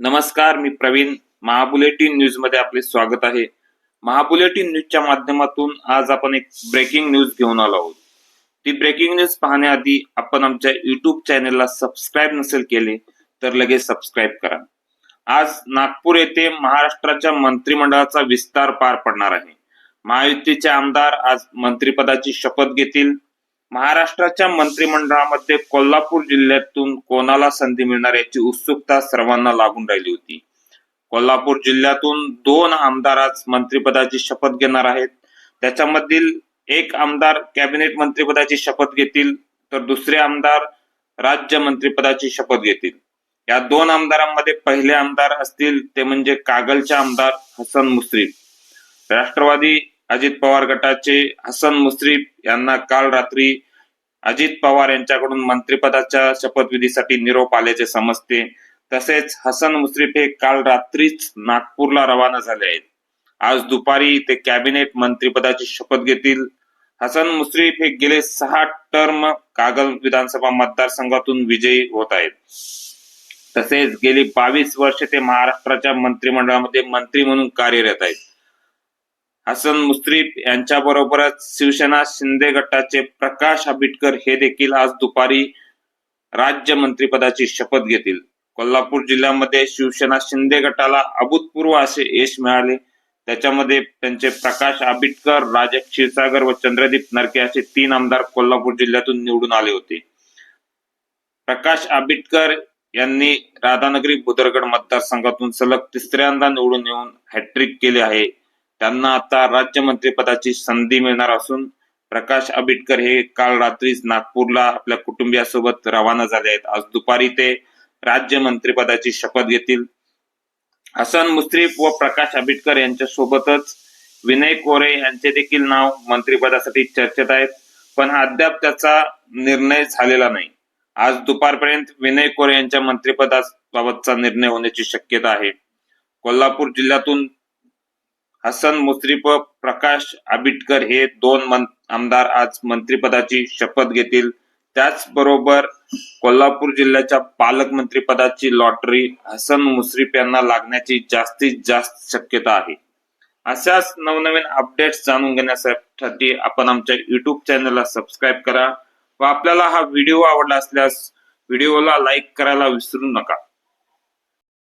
नमस्कार मी प्रवीण. महाबुलेटिन न्यूजमध्ये आपले स्वागत आहे. महाबुलेटिन न्यूजच्या माध्यमातून आज आपण एक ब्रेकिंग न्यूज घेऊन आलो आहोत. ती ब्रेकिंग न्यूज पाहण्याआधी आपण आमच्या युट्यूब चॅनेलला सबस्क्राईब नसेल केले तर लगेच सबस्क्राईब करा. आज नागपूर येथे महाराष्ट्राच्या मंत्रिमंडळाचा विस्तार पार पडणार आहे. महायुतीचे आमदार आज मंत्रिपदाची शपथ घेतील. महाराष्ट्राच्या मंत्रिमंडळामध्ये कोल्हापूर जिल्ह्यातून कोणाला संधी मिळणार याची उत्सुकता सर्वांना लागून राहिली होती. कोल्हापूर जिल्ह्यातून दोन आमदार आज मंत्रिपदाची शपथ घेणार आहेत. त्याच्यामधील एक आमदार कॅबिनेट मंत्रिपदाची शपथ घेतील तर दुसरे आमदार राज्य मंत्रिपदाची शपथ घेतील. या दोन आमदारांमध्ये पहिले आमदार असतील ते म्हणजे कागलचे आमदार हसन मुश्रीफ. राष्ट्रवादी अजित पवार गटाचे हसन मुश्रीफ यांना काल रात्री अजित पवार यांच्याकडून मंत्रिपदाच्या शपथविधीसाठी निरोप आल्याचे समजते. तसेच हसन मुश्रीफ हे काल रात्रीच नागपूरला रवाना झाले आहेत. आज दुपारी ते कॅबिनेट मंत्रिपदाची शपथ घेतील. हसन मुश्रीफ हे गेले सहा टर्म कागल विधानसभा मतदारसंघातून विजयी होत आहेत. तसेच गेली बावीस वर्ष ते महाराष्ट्राच्या मंत्रिमंडळामध्ये मंत्री म्हणून कार्यरत आहेत. हसन मुश्रीफ यांच्या बरोबरच शिवसेना शिंदे गटाचे प्रकाश आंबेडकर हे देखील आज दुपारी राज्य मंत्रिपदाची शपथ घेतील. कोल्हापूर जिल्ह्यामध्ये शिवसेना शिंदे गटाला अभूतपूर्व असे यश मिळाले. त्याच्यामध्ये त्यांचे प्रकाश आंबेडकर राजक क्षीरसागर व चंद्रदीप नरके असे तीन आमदार कोल्हापूर जिल्ह्यातून निवडून आले होते. प्रकाश आंबेडकर यांनी राधानगरी बुदरगड मतदारसंघातून सलग तिसऱ्यांदा निवडून येऊन हॅट्रिक केले आहे. त्यांना आता राज्यमंत्रीपदाची संधी मिळणार असून प्रकाश आंबेडकर हे काल रात्रीच नागपूरला आपल्या कुटुंबियासोबत रवाना झाले आहेत. आज दुपारी ते राज्य मंत्रिपदाची शपथ घेतील. हसन मुश्रीफ व प्रकाश आंबेडकर यांच्या सोबतच विनय कोरे यांचे देखील नाव मंत्रिपदासाठी चर्चेत आहेत. पण अद्याप त्याचा निर्णय झालेला नाही. आज दुपारपर्यंत विनय कोरे यांच्या मंत्रिपदाबाबतचा निर्णय होण्याची शक्यता आहे. कोल्हापूर जिल्ह्यातून हसन मुश्रीफ व प्रकाश आंबेडकर हे दोन आमदार आज मंत्रिपदाची शपथ घेतील. त्याचबरोबर कोल्हापूर जिल्ह्याच्या पालकमंत्री पदाची लॉटरी हसन मुश्रीफ यांना लागण्याची जास्तीत जास्त शक्यता आहे. अशाच नवनवीन अपडेट्स जाणून घेण्यासाठी आपण आमच्या युट्यूब चॅनलला सबस्क्राईब करा व आपल्याला हा व्हिडिओ आवडला असल्यास व्हिडिओला लाईक करायला विसरू नका.